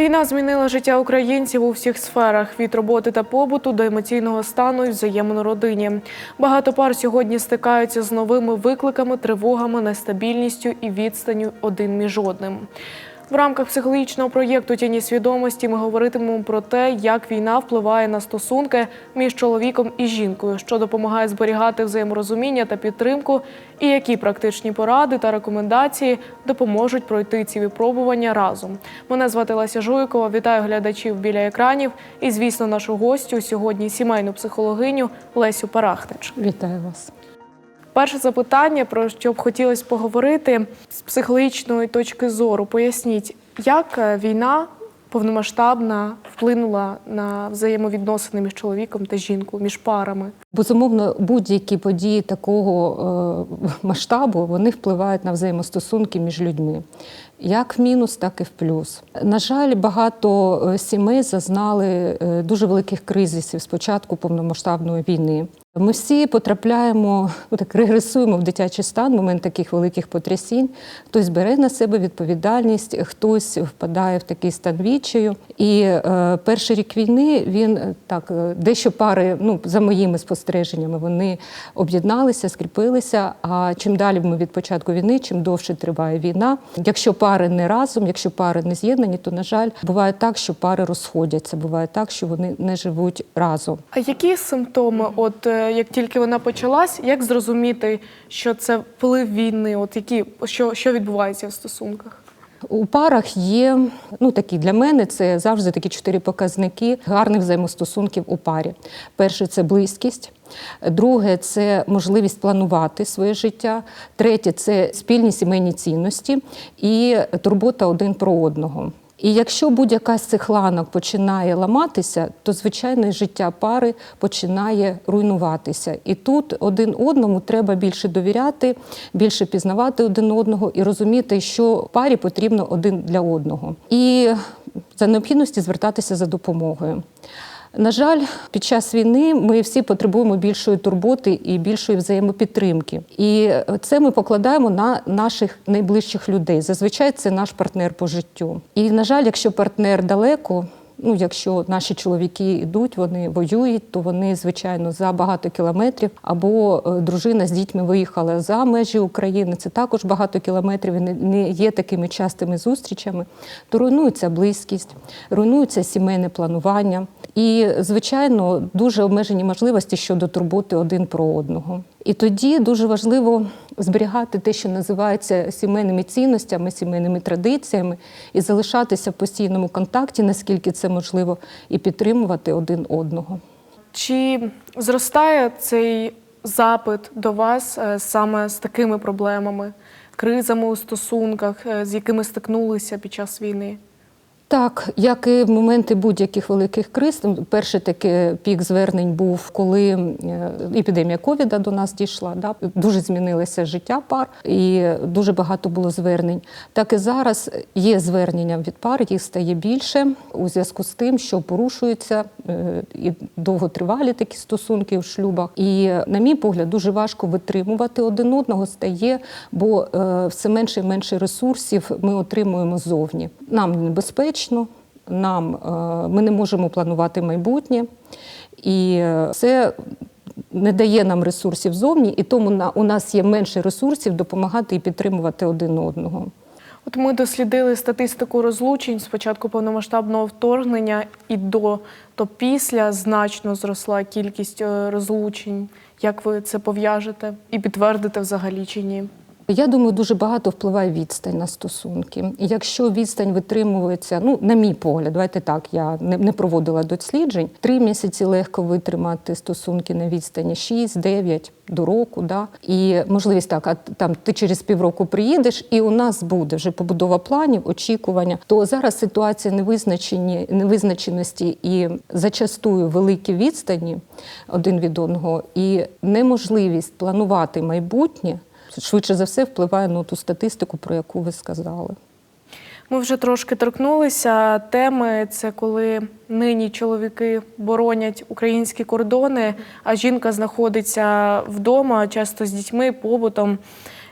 Війна змінила життя українців у всіх сферах від роботи та побуту до емоційного стану і взаємин у родині. Багато пар сьогодні стикаються з новими викликами, тривогами, нестабільністю і відстанню один між одним. В рамках психологічного проєкту Тіні свідомості ми говоритимемо про те, як війна впливає на стосунки між чоловіком і жінкою, що допомагає зберігати взаєморозуміння та підтримку, і які практичні поради та рекомендації допоможуть пройти ці випробування разом. Мене звати Леся Жуйкова. Вітаю глядачів біля екранів. І, звісно, нашу гостю сьогодні сімейну психологиню Лесю Парахтич. Вітаю вас. Перше запитання, про що б хотілося поговорити з психологічної точки зору. Поясніть, як е, війна повномасштабна вплинула на взаємовідносини між чоловіком та жінкою, між парами. Безумовно, будь-які події такого е, масштабу вони впливають на взаємостосунки між людьми. Як в мінус, так і в плюс. На жаль, багато е, сімей зазнали дуже великих кризисів з початку повномасштабної війни. Ми всі потрапляємо, ну, так регресуємо в дитячий стан, в момент таких великих потрясінь. Хтось бере на себе відповідальність, хтось впадає в такий стан відчаю. І е, перший рік війни він е, так е, дещо пари, ну за моїми спостереженнями, вони об'єдналися, скріпилися. А чим далі ми від початку війни, чим довше триває війна. Якщо пари не разом, якщо пари не з'єднані, то на жаль, буває так, що пари розходяться. Буває так, що вони не живуть разом. А які симптоми, от е, як тільки вона почалась, як зрозуміти, що це вплив війни? От які що, що відбувається в стосунках? У парах є ну такі для мене це завжди такі чотири показники гарних взаємостосунків у парі. Перше це близькість. Друге це можливість планувати своє життя. Третє це спільні сімейні цінності і турбота один про одного. І якщо будь-яка з цих ланок починає ламатися, то звичайне життя пари починає руйнуватися. І тут один одному треба більше довіряти, більше пізнавати один одного і розуміти, що парі потрібно один для одного. І за необхідності звертатися за допомогою. На жаль, під час війни ми всі потребуємо більшої турботи і більшої взаємопідтримки. І це ми покладаємо на наших найближчих людей. Зазвичай це наш партнер по життю. І на жаль, якщо партнер далеко. Ну, якщо наші чоловіки йдуть, вони воюють, то вони, звичайно, за багато кілометрів, або е, дружина з дітьми виїхала за межі України. Це також багато кілометрів, і не- не є такими частими зустрічами. То руйнується близькість, руйнується сімейне планування. І, звичайно, дуже обмежені можливості щодо турботи один про одного. І тоді дуже важливо зберігати те, що називається сімейними цінностями, сімейними традиціями, і залишатися в постійному контакті, наскільки це можливо, і підтримувати один одного. Чи зростає цей запит до вас е, саме з такими проблемами, кризами у стосунках, е, з якими стикнулися під час війни? Так, як і в моменти будь-яких великих криз, перший такий пік звернень був, коли е, епідемія ковіда до нас дійшла. Да? Дуже змінилося життя пар, і дуже багато було звернень. Так і зараз є звернення від пар, їх стає більше у зв'язку з тим, що порушуються е, і довготривалі такі стосунки в шлюбах. І, на мій погляд, дуже важко витримувати один одного стає, бо е, все менше і менше ресурсів ми отримуємо ззовні. Нам небезпечно, нам е, ми не можемо планувати майбутнє, і е, це не дає нам ресурсів зовні, і тому у нас є менше ресурсів допомагати і підтримувати один одного. От ми дослідили статистику розлучень з початку повномасштабного вторгнення і до, то після значно зросла кількість е, розлучень. Як ви це пов'яжете і підтвердите взагалі чи ні? Я думаю, дуже багато впливає відстань на стосунки. І якщо відстань витримується, ну на мій погляд, давайте так, я не, не проводила досліджень. Три місяці легко витримати стосунки на відстані 6-9 до року. Да? І можливість так, а там ти через півроку приїдеш, і у нас буде вже побудова планів, очікування. То зараз ситуація невизначені, невизначеності і зачастую великі відстані один від одного, і неможливість планувати майбутнє швидше за все впливає на ту статистику, про яку ви сказали. Ми вже трошки торкнулися теми. Це коли нині чоловіки боронять українські кордони, а жінка знаходиться вдома, часто з дітьми, побутом.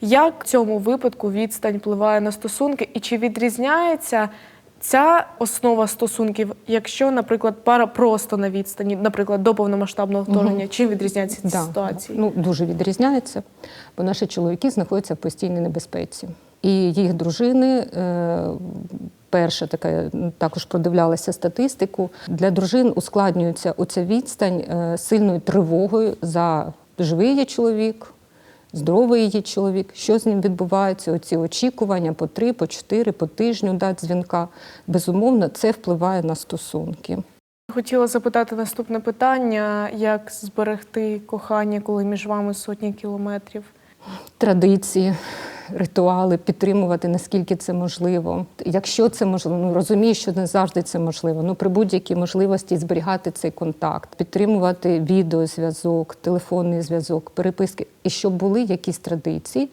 Як в цьому випадку відстань впливає на стосунки, і чи відрізняється ця основа стосунків, якщо, наприклад, пара просто на відстані, наприклад, до повномасштабного вторгнення, чим відрізняються ці Да. ситуації? Ну, дуже відрізняється, бо наші чоловіки знаходяться в постійній небезпеці. І їх дружини, е, перша така, також продивлялася статистику. Для дружин ускладнюється оця відстань е, сильною тривогою за живий є чоловік, здоровий її чоловік, що з ним відбувається, оці очікування по три, по чотири, по тижню да, дзвінка. Безумовно, це впливає на стосунки. Хотіла запитати наступне питання: як зберегти кохання, коли між вами сотні кілометрів? Традиції, ритуали, підтримувати наскільки це можливо. Якщо це можливо, ну розумію, що не завжди це можливо. Ну при будь-якій можливості зберігати цей контакт, підтримувати відеозв'язок, телефонний зв'язок, переписки, і щоб були якісь традиції,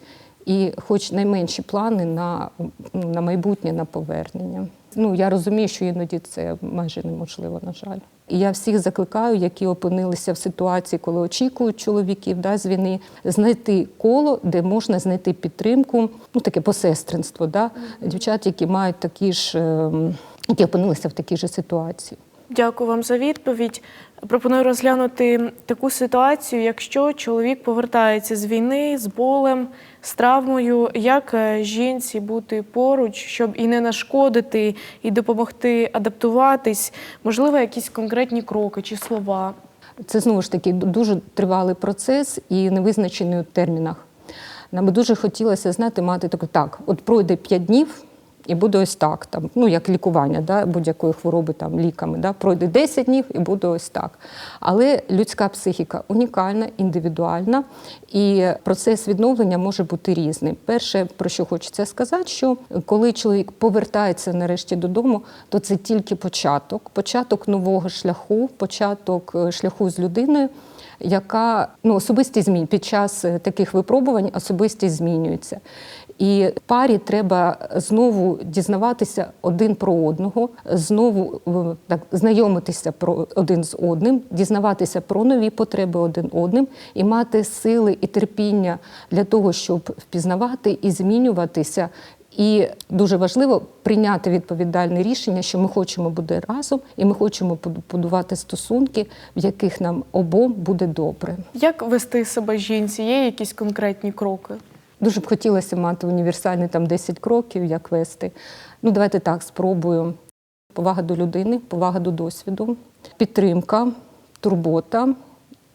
і хоч найменші плани на, на майбутнє на повернення. Ну я розумію, що іноді це майже неможливо, на жаль. І я всіх закликаю, які опинилися в ситуації, коли очікують чоловіків да, з війни, знайти коло, де можна знайти підтримку, ну таке посестринство, да, дівчат, які мають такі ж, ем, які опинилися в такій же ситуації. Дякую вам за відповідь. Пропоную розглянути таку ситуацію, якщо чоловік повертається з війни з болем, з травмою, як е, жінці бути поруч, щоб і не нашкодити, і допомогти адаптуватись, можливо, якісь конкретні кроки чи слова. Це знову ж таки дуже тривалий процес і невизначений у термінах. Нам би дуже хотілося знати, мати таку так: от пройде 5 днів. І буде ось так, там, ну як лікування да, будь-якої хвороби там, ліками. Да, пройде 10 днів і буде ось так. Але людська психіка унікальна, індивідуальна, і процес відновлення може бути різним. Перше, про що хочеться сказати, що коли чоловік повертається нарешті додому, то це тільки початок, початок нового шляху, початок е, шляху з людиною яка ну особисті змін під час е, таких випробувань особистість змінюється. І парі треба знову дізнаватися один про одного, знову е, так знайомитися про один з одним, дізнаватися про нові потреби один одним і мати сили і терпіння для того, щоб впізнавати і змінюватися. І дуже важливо прийняти відповідальне рішення, що ми хочемо бути разом, і ми хочемо будувати стосунки, в яких нам обом буде добре. Як вести себе жінці? Є якісь конкретні кроки? Дуже б хотілося мати універсальні там 10 кроків, як вести. Ну, давайте так, спробую. Повага до людини, повага до досвіду, підтримка, турбота.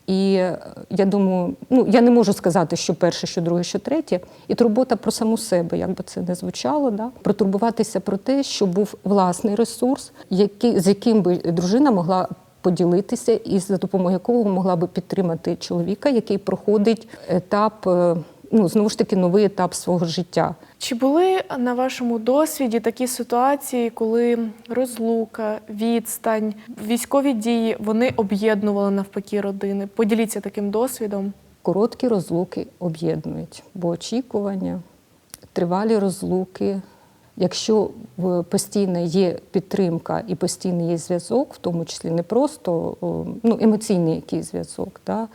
І е, я думаю, ну я не можу сказати, що перше, що друге, що третє, і турбота про саму себе, як би це не звучало, да? протурбуватися про те, щоб був власний ресурс, який, з яким би дружина могла поділитися, і за допомогою якого могла би підтримати чоловіка, який проходить етап, е, ну знову ж таки, новий етап свого життя. Чи були на вашому досвіді такі ситуації, коли розлука, відстань, військові дії вони об'єднували навпаки родини? Поділіться таким досвідом. Короткі розлуки об'єднують, бо очікування, тривалі розлуки. Якщо постійно є підтримка і постійний є зв'язок, в тому числі не просто ну, емоційний якийсь зв'язок, да,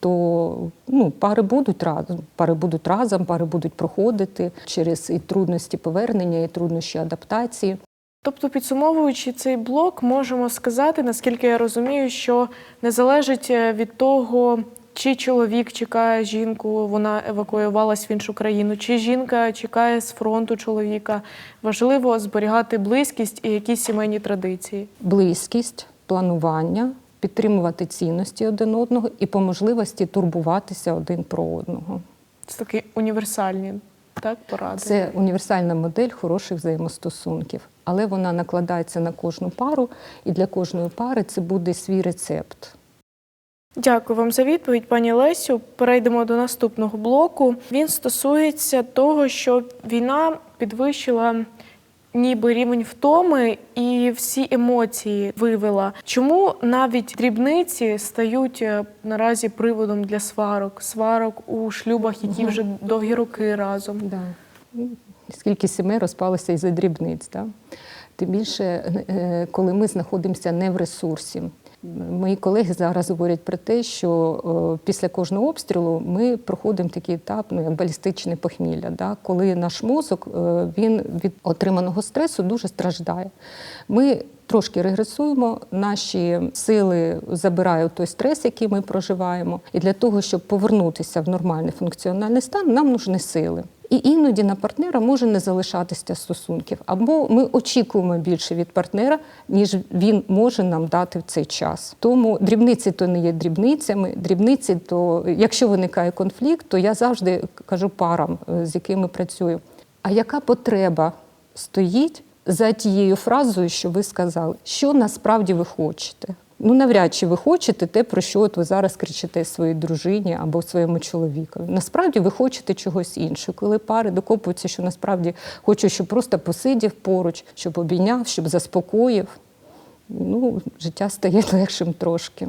то ну, пари будуть разом, пари будуть разом, пари будуть проходити через і трудності повернення, і труднощі адаптації. Тобто, підсумовуючи цей блок, можемо сказати, наскільки я розумію, що не залежить е, від того, чи чоловік чекає жінку, вона евакуювалась в іншу країну, чи жінка чекає з фронту чоловіка. Важливо зберігати близькість і якісь сімейні традиції. близькість, планування, підтримувати цінності один одного і по можливості турбуватися один про одного. Це такі універсальні так, поради. Це універсальна модель хороших взаємостосунків, але вона накладається на кожну пару, і для кожної пари це буде свій рецепт. Дякую вам за відповідь, пані Лесю. Перейдемо до наступного блоку. Він стосується того, що війна підвищила ніби рівень втоми і всі емоції вивела. Чому навіть дрібниці стають е, наразі приводом для сварок, сварок у шлюбах, які вже довгі роки разом? Да. Скільки сімей розпалося із-за дрібниць. Да? Тим більше, е, коли ми знаходимося не в ресурсі. Мої колеги зараз говорять про те, що е, після кожного обстрілу ми проходимо такий етап, ну як балістичне похмілля, да, коли наш мозок е, він від отриманого стресу дуже страждає. Ми трошки регресуємо, наші сили забирають той стрес, який ми проживаємо. І для того, щоб повернутися в нормальний функціональний стан, нам нужні сили. І іноді на партнера може не залишатися стосунків, або ми очікуємо більше від партнера, ніж він може нам дати в цей час. Тому дрібниці то не є дрібницями. Дрібниці, то якщо виникає конфлікт, то я завжди кажу парам, е, з якими працюю. А яка потреба стоїть за тією фразою, що ви сказали, що насправді ви хочете? Ну, навряд чи ви хочете те, про що от ви зараз кричите своїй дружині або своєму чоловікові. Насправді ви хочете чогось іншого. Коли пари докопуються, що насправді хочу, щоб просто посидів поруч, щоб обійняв, щоб заспокоїв. Ну, життя стає легшим трошки.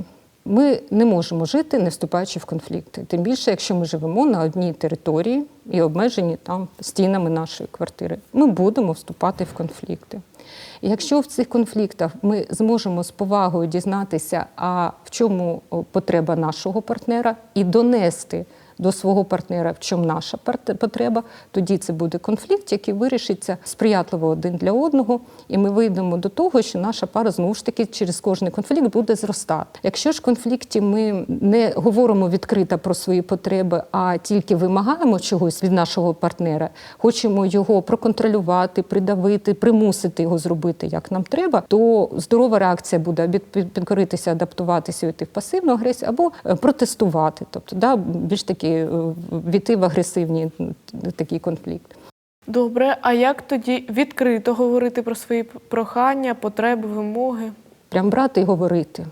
Ми не можемо жити, не вступаючи в конфлікти. Тим більше, якщо ми живемо на одній території і обмежені там стінами нашої квартири, ми будемо вступати в конфлікти. І якщо в цих конфліктах ми зможемо з повагою дізнатися, а в чому потреба нашого партнера, і донести до свого партнера, в чому наша потреба, тоді це буде конфлікт, який вирішиться сприятливо один для одного, і ми вийдемо до того, що наша пара знову ж таки через кожний конфлікт буде зростати. Якщо ж в конфлікті ми не говоримо відкрито про свої потреби, а тільки вимагаємо чогось від нашого партнера, хочемо його проконтролювати, придавити, примусити його зробити як нам треба, то здорова реакція буде підкоритися, адаптуватися, йти в пасивну агресію або е, протестувати, тобто да, більш таки е, війти в агресивний м, такий конфлікт. Добре, а як тоді відкрито говорити про свої прохання, потреби, вимоги? Прям брати і говорити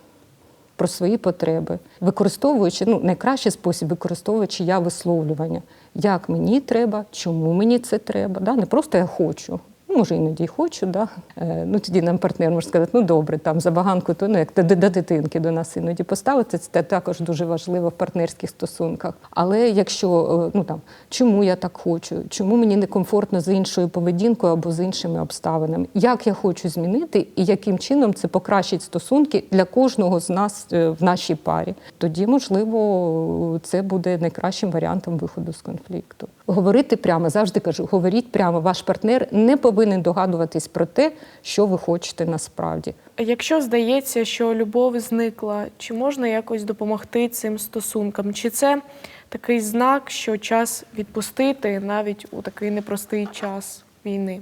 про свої потреби, використовуючи ну, найкращий спосіб, використовуючи я висловлювання, як мені треба, чому мені це треба. Да? Не просто я хочу. Може, іноді й хочу, да? Е, ну тоді нам партнер може сказати, ну добре, там забаганку, то ну як до, до дитинки до нас іноді поставити, це також дуже важливо в партнерських стосунках. Але якщо е, ну там чому я так хочу, чому мені некомфортно з іншою поведінкою або з іншими обставинами, як я хочу змінити і яким чином це покращить стосунки для кожного з нас е, в нашій парі, тоді можливо це буде найкращим варіантом виходу з конфлікту. Говорити прямо завжди кажу, говоріть прямо. Ваш партнер не повинен догадуватись про те, що ви хочете насправді. Якщо здається, що любов зникла, чи можна якось допомогти цим стосункам? Чи це такий знак, що час відпустити навіть у такий непростий час війни?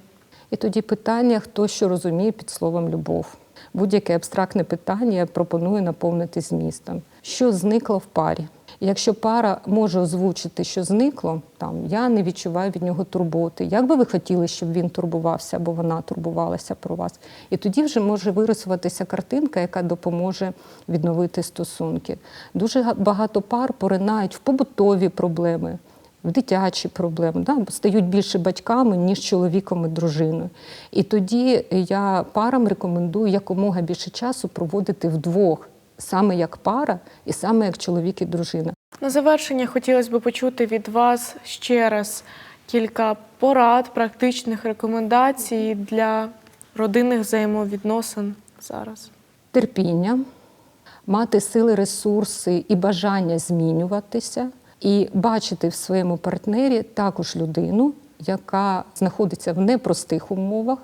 І тоді питання, хто що розуміє під словом любов. Будь-яке абстрактне питання я пропоную наповнити змістом. Що зникло в парі? Якщо пара може озвучити, що зникло, там я не відчуваю від нього турботи. Як би ви хотіли, щоб він турбувався або вона турбувалася про вас? І тоді вже може вирисуватися картинка, яка допоможе відновити стосунки. Дуже багато пар поринають в побутові проблеми, в дитячі проблеми, да, стають більше батьками, ніж чоловіком і дружиною. І тоді я парам рекомендую якомога більше часу проводити вдвох, саме як пара і саме як чоловік і дружина. На завершення хотілося б почути від вас ще раз кілька порад, практичних рекомендацій для родинних взаємовідносин зараз. терпіння, мати сили, ресурси і бажання змінюватися, і бачити в своєму партнері також людину, яка знаходиться в непростих умовах,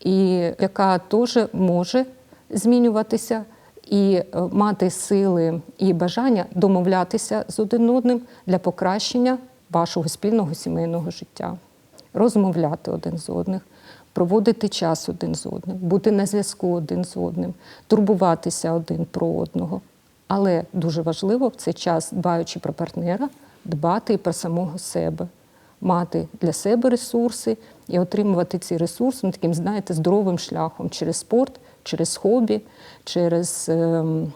і яка теж може змінюватися, і е, мати сили і бажання домовлятися з один одним для покращення вашого спільного сімейного життя розмовляти один з одним, проводити час один з одним, бути на зв'язку один з одним, турбуватися один про одного. Але дуже важливо в цей час, дбаючи про партнера, дбати і про самого себе, мати для себе ресурси і отримувати ці ресурси ну, таким, знаєте, здоровим шляхом через спорт, через хобі, через ем,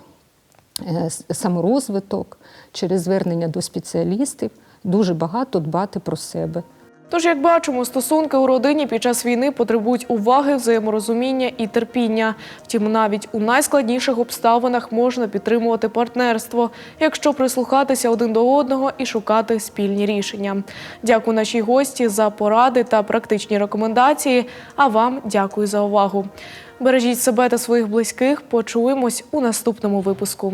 е, саморозвиток, через звернення до спеціалістів, дуже багато дбати про себе. Тож, як бачимо, стосунки у родині під час війни потребують уваги, взаєморозуміння і терпіння. Втім, навіть у найскладніших обставинах можна підтримувати партнерство, якщо прислухатися один до одного і шукати спільні рішення. Дякую нашій гості за поради та практичні рекомендації. А вам дякую за увагу. Бережіть себе та своїх близьких. Почуємось у наступному випуску.